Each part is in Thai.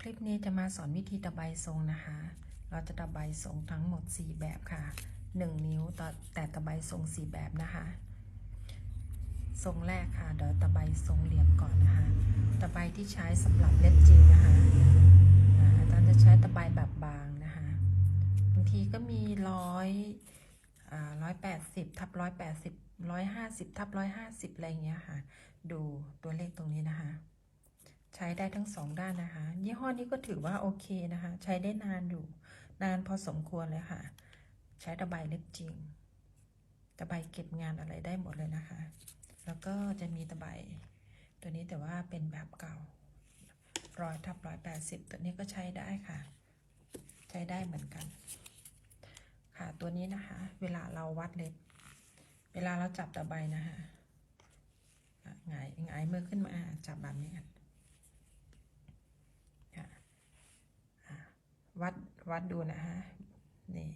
คลิปนี้จะมาสอนวิธีตะไบทรงนะคะ เราจะตะไบทรงทั้งหมด 4 แบบค่ะ 1 นิ้วต่อแต่ตะไบทรง 4 แบบนะคะ ทรงแรกค่ะเดี๋ยวตะไบทรงเหลี่ยมก่อนนะคะ ตะไบที่ใช้สำหรับเล็บจริงนะคะอาจารย์จะใช้ตะไบแบบบางนะคะ บางทีก็มีร้อยร้อยแปดสิบทับร้อยแปดสิบร้อยห้าสิบทับร้อยห้าสิบอะไรเงี้ยค่ะ ดูตัวเลขตรงนี้นะคะ ใช้ได้ทั้งสองด้านนะคะ ยี่ห้อนี้ก็ถือว่าโอเคนะคะ ใช้ได้นานอยู่ นานพอสมควรเลยค่ะ ใช้ตะไบเล็บจริง ตะไบเก็บงานอะไรได้หมดเลยนะคะ แล้วก็จะมีตะไบตัวนี้แต่ว่าเป็นแบบเก่าร้อยทับร้อยแปดสิบตัวนี้ก็ใช้ได้ค่ะ ใช้ได้เหมือนกัน ค่ะตัวนี้นะคะ เวลาเราวัดเล็บ เวลาเราจับตะไบนะคะหงายหงายมือขึ้นมาจับแบบนี้กันค่ะอะ วัดวัดดูนะคะนี่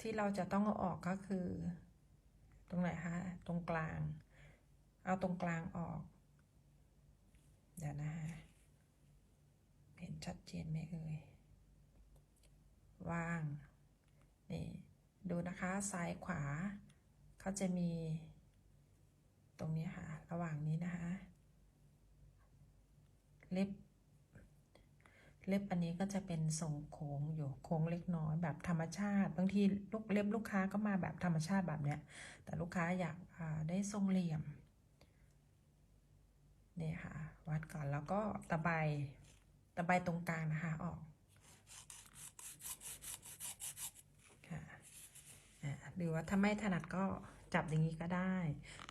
ที่เราจะต้องเอาออกก็คือ ตรงไหนคะตรงกลาง เอาตรงกลางออก เดี๋ยวนะคะเห็นชัดเจนไหมเอ่ยว่างนี่ดูนะคะซ้ายขวาเขาจะมี ตรงนี้ค่ะ ระหว่างนี้นะคะ เล็บ เล็บอันนี้ก็จะเป็นทรงโค้งอยู่โค้งเล็กน้อยแบบธรรมชาติ บางทีลูกเล็บลูกค้าก็มาแบบธรรมชาติแบบเนี้ย แต่ลูกค้าอยากได้ทรงเหลี่ยมเนี่ยค่ะ วัดก่อนแล้วก็ตะไบตะไบตรงกลางนะคะออกค่ะหรือว่าถ้าไม่ถนัดก็จับอย่างนี้ก็ได้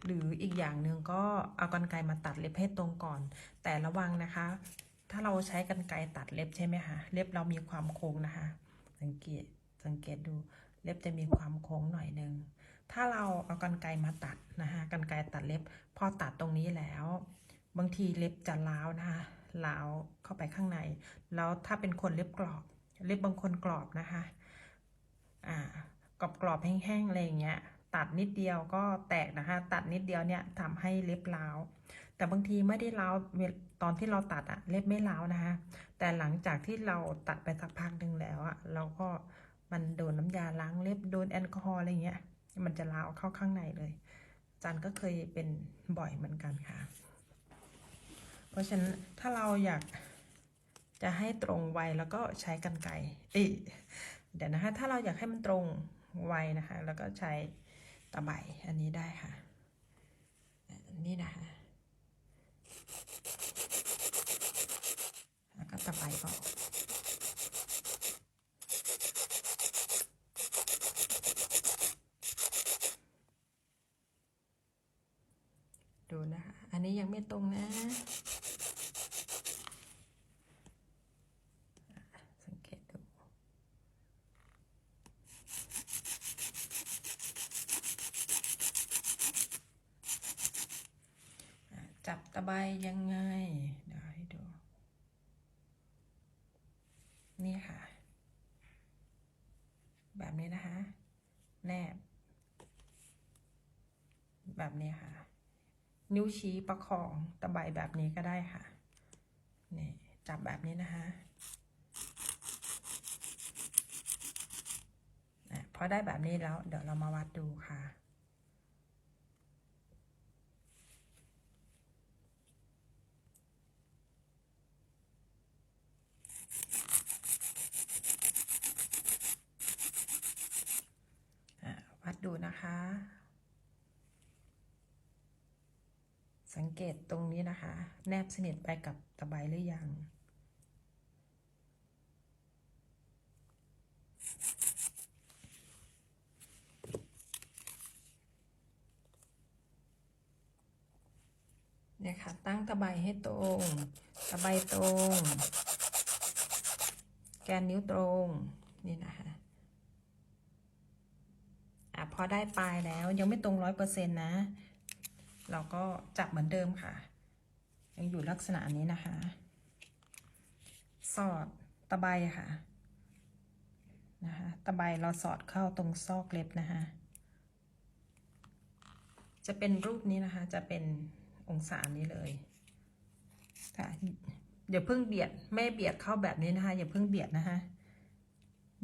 หรืออีกอย่างหนึ่งก็เอากรรไกรมาตัดเล็บให้ตรงก่อน แต่ระวังนะคะ ถ้าเราใช้กรรไกรตัดเล็บใช่ไหมคะเล็บเรามีความโค้งนะคะ สังเกตสังเกตดูเล็บจะมีความโค้งหน่อยหนึ่งถ้าเราเอากรรไกรมาตัดนะคะกรรไกรตัดเล็บ พอตัดตรงนี้แล้ว บางทีเล็บจะล้าวนะคะล้าวเข้าไปข้างใน แล้วถ้าเป็นคนเล็บกรอบ เล็บบางคนกรอบนะคะอ่ากรอบกรอบแห้งๆอะไรอย่างเงี้ยตัดนิดเดียวก็แตกนะคะ ตัดนิดเดียวเนี่ยทำให้เล็บล้าว แต่บางทีไม่ได้เล้าตอนที่เราตัดอะเล็บไม่เล้านะคะแต่หลังจากที่เราตัดไปสักพักหนึ่งแล้วอะเราก็มันโดนน้ำยาล้างเล็บโดนแอลกอฮอล์อะไรเงี้ย มันจะเล้าเข้าข้างในเลยจันก็เคยเป็นบ่อยเหมือนกันค่ะ เพราะฉะนั้นถ้าเราอยากจะให้ตรงไวแล้วก็ใช้กรรไกรเอ้ยเดี๋ยวนะคะ ถ้าเราอยากให้มันตรงไวนะคะ แล้วก็ใช้ตะไบอันนี้ได้ค่ะนนี้นะคะ แล้วก็ตะไปก็ดูนะคะ อันนี้ยังไม่ตรงนะ สังเกตดู อะจับตะไบยังไง เดี๋ยวให้ดู นี่ค่ะ แบบนี้นะคะ แนบ แบบนี้ค่ะ นิ้วชี้ประคองตะไบแบบนี้ก็ได้ค่ะนี่จับแบบนี้นะคะพอได้แบบนี้แล้ว เดี๋ยวเรามาวัดดูค่ะวัดดูนะคะ สังเกตตรงนี้นะคะ แนบสนิทไปกับตะไบหรือยังเนี่ยค่ะ ตั้งตะไบให้ตรง ตะไบตรง แกนนิ้วตรง นี่นะคะอะพอได้ปลายแล้วยังไม่ตรงร้อยเปอร์เซ็นต์นะ เราก็จับเหมือนเดิมค่ะ ยังอยู่ลักษณะนี้นะคะ สอดตะไบค่ะนะคะตะไบเราสอดเข้าตรงซอกเล็บนะคะ จะเป็นรูปนี้นะคะ จะเป็นองศานี้เลยค่ะอย่าเพิ่งเบียดไม่เบียดเข้าแบบนี้นะคะอย่าเพิ่งเบียดนะคะ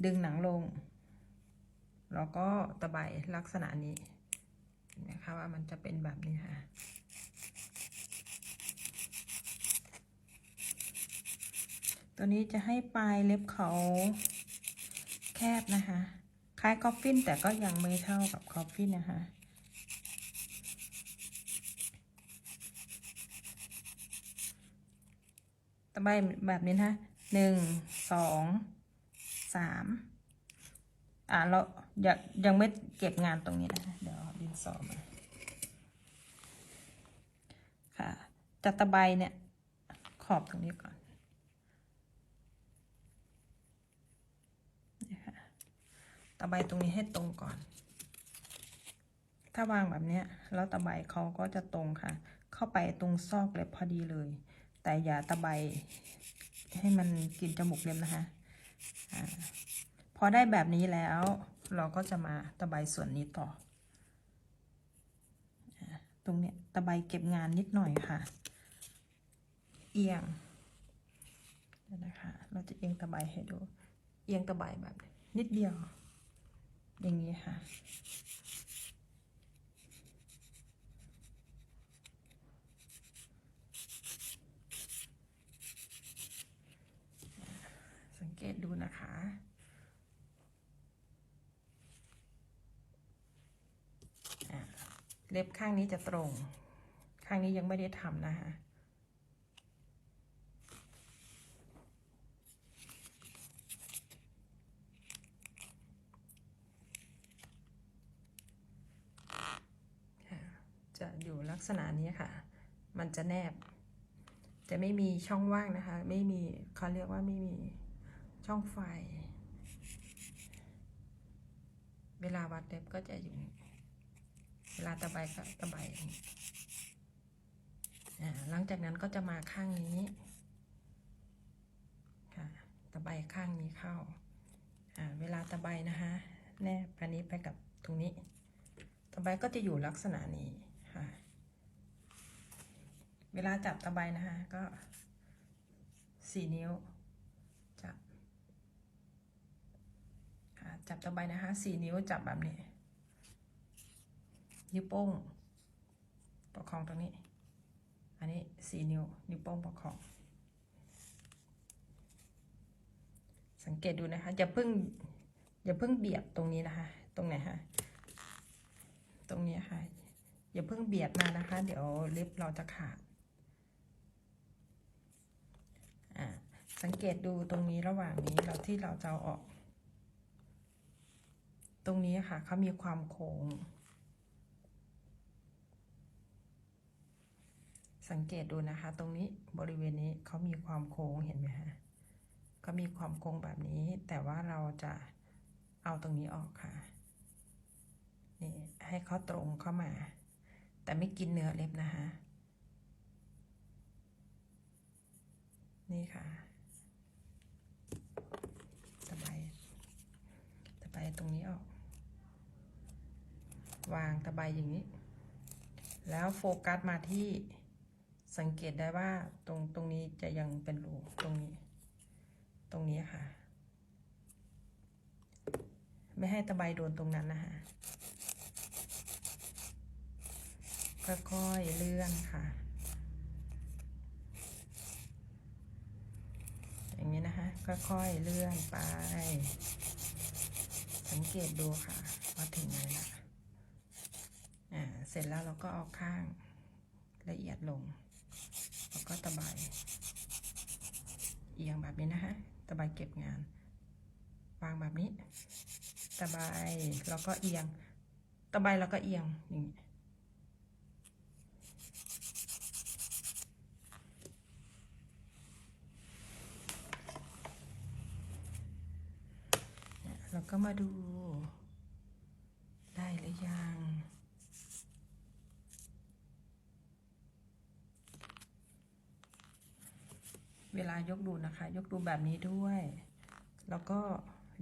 ดึงหนังลง แล้วก็ตะไบลักษณะนี้ นไหมคะว่ามันจะเป็นแบบนี้ค่ะตัวนี้จะให้ปลายเล็บเขาแคบนะคะ คล้ายคอฟฟินแต่ก็ยังไม่เท่ากับคอฟฟินนะคะตะไบแบบนี้นะหนึ่งสองสาม อ่าเรายังยังไม่เก็บงานตรงนี้นะเดี๋ยวดินสอมาค่ะจัดตะไบเนี่ยขอบตรงนี้ก่อนตะไบตรงนี้ให้ตรงก่อน ถ้าวางแบบเนี้ยแล้วตะไบเขาก็จะตรงค่ะ เข้าไปตรงซอกเล็บพอดีเลย แต่อย่าตะไบให้มันกินจมูกเล็บนะคะอา พอได้แบบนี้แล้ว เราก็จะมาตะไบส่วนนี้ต่อ ตรงเนี้ยตะไบเก็บงานนิดหน่อยค่ะ เอียงนะคะ เราจะเอียงตะไบให้ดู เอียงตะไบแบบนิดเดียว อย่างนี้ค่ะสังเกตดูนะคะ อะ เล็บข้างนี้จะตรง ข้างนี้ยังไม่ได้ทำนะคะจะอยู่ลักษณะนี้ค่ะ มันจะแนบ จะไม่มีช่องว่างนะคะ ไม่มีเขาเรียกว่าไม่มีช่องไฟ เวลาวัดเล็บก็จะอยู่ วลาตะไบก็ตะไบหลังจากนั้นก็จะมาข้างนี้ค่ะตะไบข้างนี้เข้า เวลาตะไบนะคะแนบอันนี้ไปกับตรงนี้ ตะไบก็จะอยู่ลักษณะนี้ค่ะ เวลาจับตะไบนะคะก็สี่นิ้วจับจับตะไบนะคะสี่นิ้วจับแบบนี้ นิ้วโป้งประคองตรงนี้ อันนี้สี่นิ้ว นิ้วโป้งประคอง สังเกตดูนะคะอย่าเพิ่งอย่าเพิ่งเบียดตรงนี้นะคะ ตรงไหนคะตรงนี้ค่ะอย่าเพิ่งเบียดมานะคะ เดี๋ยวเล็บเราจะขาดอ่าสังเกตดูตรงนี้ระหว่างนี้เราที่เราจะเอาออก ตรงนี้ค่ะเขามีความโค้ง สังเกตดูนะคะ ตรงนี้บริเวณนี้เขามีความโค้งเห็นไหมคะเขามีความโค้งแบบนี้ แต่ว่าเราจะเอาตรงนี้ออกค่ะนี่ให้เขาตรงเข้ามา แต่ไม่กินเนื้อเล็บนะคะนี่ค่ะตะไบตะไบตรงนี้ออก วางตะไบอย่างนี้ แล้วโฟกัสมาที่ สังเกตได้ว่าตรงตรงนี้จะยังเป็นรูตรงนี้ ตรงนี้ค่ะ ไม่ให้ตะไบโดนตรงนั้นนะคะค่อยๆเลื่อนค่ะ อย่างนี้นะคะค่อยๆเลื่อนไป สังเกตดูค่ะว่าถึงไหนละอ่าเสร็จแล้วเราก็เอาข้างละเอียดลง แล้วก็ตะไบเอียงแบบนี้นะคะตะไบเก็บงานวางแบบนี้ตะไบแล้วก็เอียง ตะไบแล้วก็เอียงอย่างนี้เราก็มาดูได้หรือยัง เวลายกดูนะคะ ยกดูแบบนี้ด้วย แล้วก็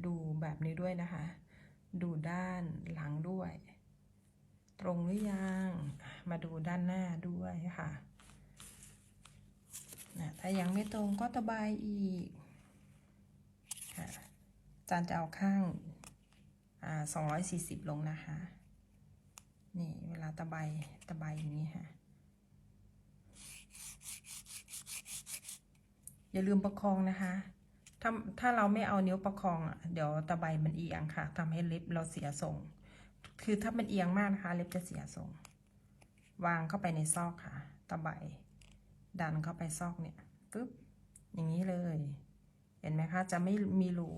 ดูแบบนี้ด้วยนะคะ ดูด้านหลังด้วย ตรงหรือยัง มาดูด้านหน้าด้วยค่ะนะถ้ายังไม่ตรงก็ตะไบอีกจารย์จะเอาข้างสองร้อยสี่สิบลงนะคะ นี่เวลาตะไบตะไบอย่างนี้ค่ะ อย่าลืมประคองนะคะ ถ้าถ้าเราไม่เอานิ้วประคองอะเดี๋ยวตะไบมันเอียงค่ะทำให้เล็บเราเสียทรง คือถ้ามันเอียงมากนะคะ เล็บจะเสียทรง วางเข้าไปในซอกค่ะ ตะไบดันเข้าไปซอกเนี่ยปึ๊บอย่างนี้เลย เห็นไหมคะ จะไม่มีรู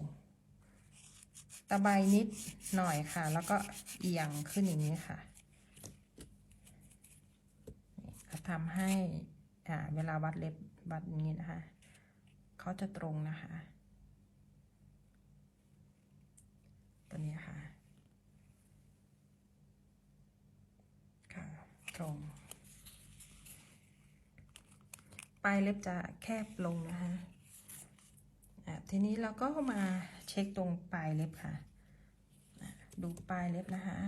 ตะไบนิดหน่อยค่ะ แล้วก็เอียงขึ้นอย่างนี้ค่ะทำให้เวลาวัดเล็บวัดอย่างนี้นะคะ เขาจะตรงนะคะ ตัวนี้ค่ะ ค่ะ ตรง ปลายเล็บจะแคบลงนะคะอะทีนี้เราก็มาเช็คตรงปลายเล็บค่ะ ดูปลายเล็บนะคะ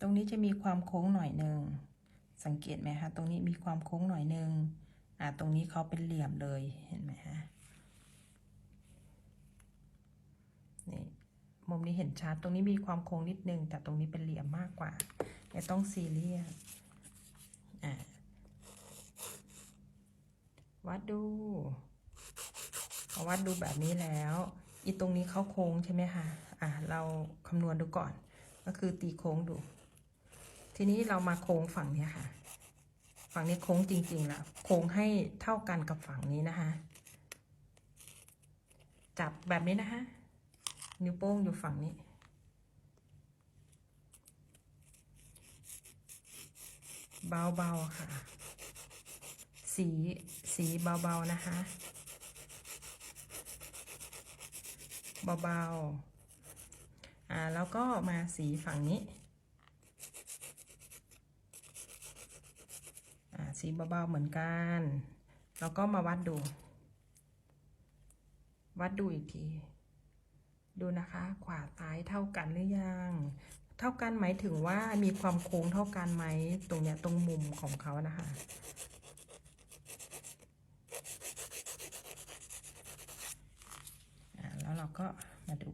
ตรงนี้จะมีความโค้งหน่อยหนึ่ง สังเกตไหมคะ ตรงนี้มีความโค้งหน่อยหนึ่ง อะตรงนี้เขาเป็นเหลี่ยมเลยเห็นไหมคะนี่มุมนี้เห็นชัดตรงนี้มีความโค้งนิดนึง แต่ตรงนี้เป็นเหลี่ยมมากกว่าไม่ต้องซีเรียสอะวัดดูพอวัดดูแบบนี้แล้วอีตรงนี้เขาโค้งใช่ไหมคะอะเราคำนวณดูก่อน ก็คือตีโค้งดู ทีนี้เรามาโค้งฝั่งนี้ค่ะ ฝั่งนี้โค้งจริงๆล้วโค้งให้เท่ากันกับฝั่งนี้นะคะ จับแบบนี้นะคะ นิ้วโป้งอยู่ฝั่งนี้ เบาๆค่ะ สีสีเบาๆนะคะ เบาๆอ่าแล้วก็มาสีฝั่งนี้ อ่า สีเบาๆเหมือนกัน แล้วก็มาวัดดู วัดดูอีกที ดูนะคะ ขวาซ้ายเท่ากันหรือยัง เท่ากันหมายถึงว่ามีความโค้งเท่ากันไหมตรงเนี้ยตรงมุมของเขานะคะ แล้วเราก็มาดู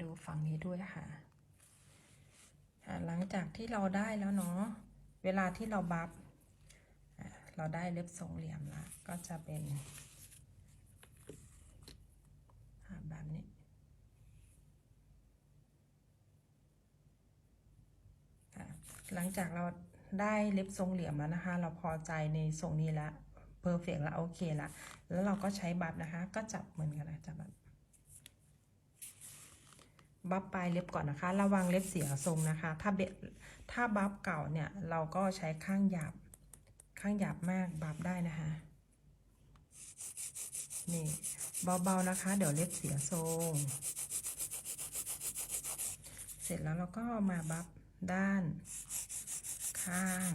ดูฝั่งนี้ด้วยค่ะ จากที่เราได้แล้วเนาะเวลาที่เราบัฟเราได้เล็บทรงเหลี่ยมละก็จะเป็นแบบนี้หลังจากเราได้เล็บทรงเหลี่ยมแล้วนะคะ เราพอใจในทรงนี้แล้วเพอร์เฟกแล้วโอเคละแล้วเราก็ใช้บัฟนะคะ ก็จับเหมือนกันนะจับแบบ บัฟปลายเล็บก่อนนะคะ ระวังเล็บเสียทรงนะคะ ถ้าเบถ้าบัฟเก่าเนี่ยเราก็ใช้ข้างหยาบ ข้างหยาบมากบัฟได้นะคะ นี่เบาๆนะคะ เดี๋ยวเล็บเสียทรง เสร็จแล้วเราก็มาบัฟด้าน ข้าง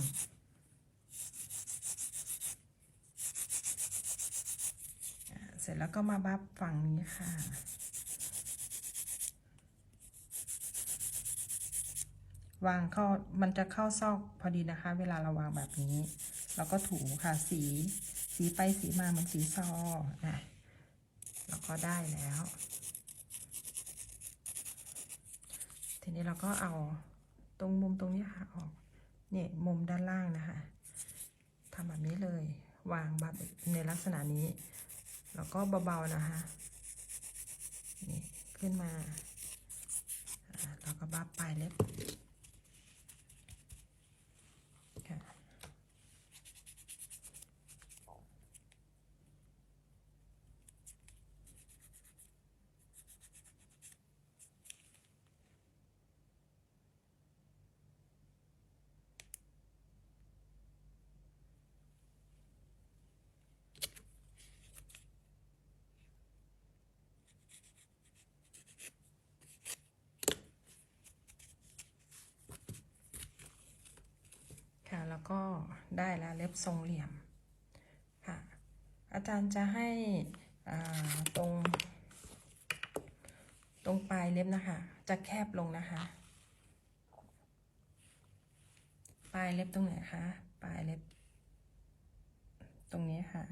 เสร็จแล้วก็มาบัฟฝั่งนี้ค่ะ วางเข้ามันจะเข้าซอกพอดีนะคะ เวลาเราวางแบบนี้เราก็ถูค่ะสี สีไปสีมาเหมือนสีซออะแล้วก็ได้แล้ว ทีนี้เราก็เอาตรงมุมตรงนี้ค่ะออกเนี่ยมุมด้านล่างนะคะทำแบบนี้เลยวางแบบในลักษณะนี้ แล้วก็เบาๆนะคะนี่ขึ้นมาอ่าแล้วก็บับปลายเล็บ แล้วก็ได้แล้วเล็บทรงเหลี่ยมค่ะอาจารย์จะให้ตรงตรงปลายเล็บนะคะ จะแคบลงนะคะ ปลายเล็บตรงไหนคะปลายเล็บ ตรงนี้ค่ะ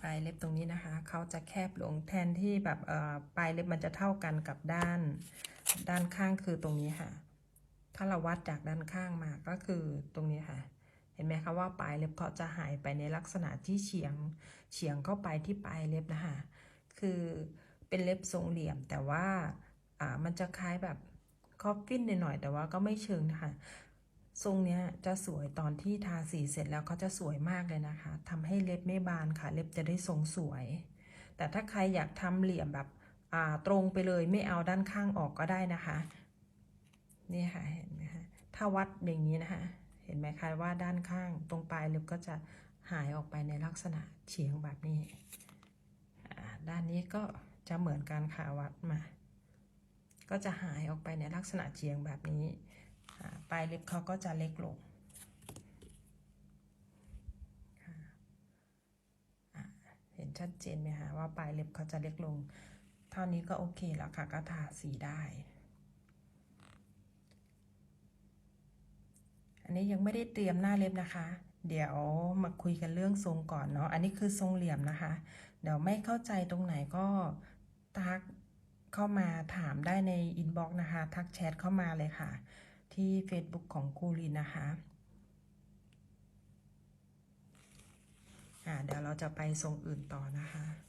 ปลายเล็บตรงนี้นะคะเขาจะแคบลงแทนที่แบบปลายเล็บมันจะเท่ากันกับด้าน ด้านข้างคือตรงนี้ค่ะ ถ้าเราวัดจากด้านข้างมาก็คือตรงนี้ค่ะ เห็นไหมคะว่าปลายเล็บเขาจะหายไปในลักษณะที่เฉียงเฉียงเข้าไปที่ปลายเล็บนะคะ คือเป็นเล็บทรงเหลี่ยมแต่ว่าอ่ามันจะคล้ายแบบคอฟฟินหน่อยๆแต่ว่าก็ไม่เชิงนะคะทรงเนี้ยจะสวยตอนที่ทาสีเสร็จแล้วเขาจะสวยมากเลยนะคะทำให้เล็บไม่บานค่ะ เล็บจะได้ทรงสวย แต่ถ้าใครอยากทำเหลี่ยมแบบอ่าตรงไปเลยไม่เอาด้านข้างออกก็ได้นะคะ นี่ค่ะเห็นไหมคะถ้าวัดอย่างนี้นะคะ เห็นไหมคะว่าด้านข้างตรงปลายเล็บก็จะหายออกไปในลักษณะเฉียงแบบนี้ ด้านนี้ก็จะเหมือนกันค่ะวัดมา ก็จะหายออกไปในลักษณะเฉียงแบบนี้ ปลายเล็บเขาก็จะเล็กลงเห็นชัดเจนไหมคะว่าปลายเล็บเขาจะเล็กลง เท่านี้ก็โอเคแล้วค่ะก็ทาสีได้ อันนี้ยังไม่ได้เตรียมหน้าเล็บนะคะ เดี๋ยวมาคุยกันเรื่องทรงก่อนเนาะ อันนี้คือทรงเหลี่ยมนะคะ เดี๋ยวไม่เข้าใจตรงไหนก็ทักเข้ามาถามได้ในอินบ็อกซ์นะคะ ทักแชทเข้ามาเลยค่ะ ที่ Facebook ของครูลินนะคะอ่าเดี๋ยวเราจะไปทรงอื่นต่อนะคะ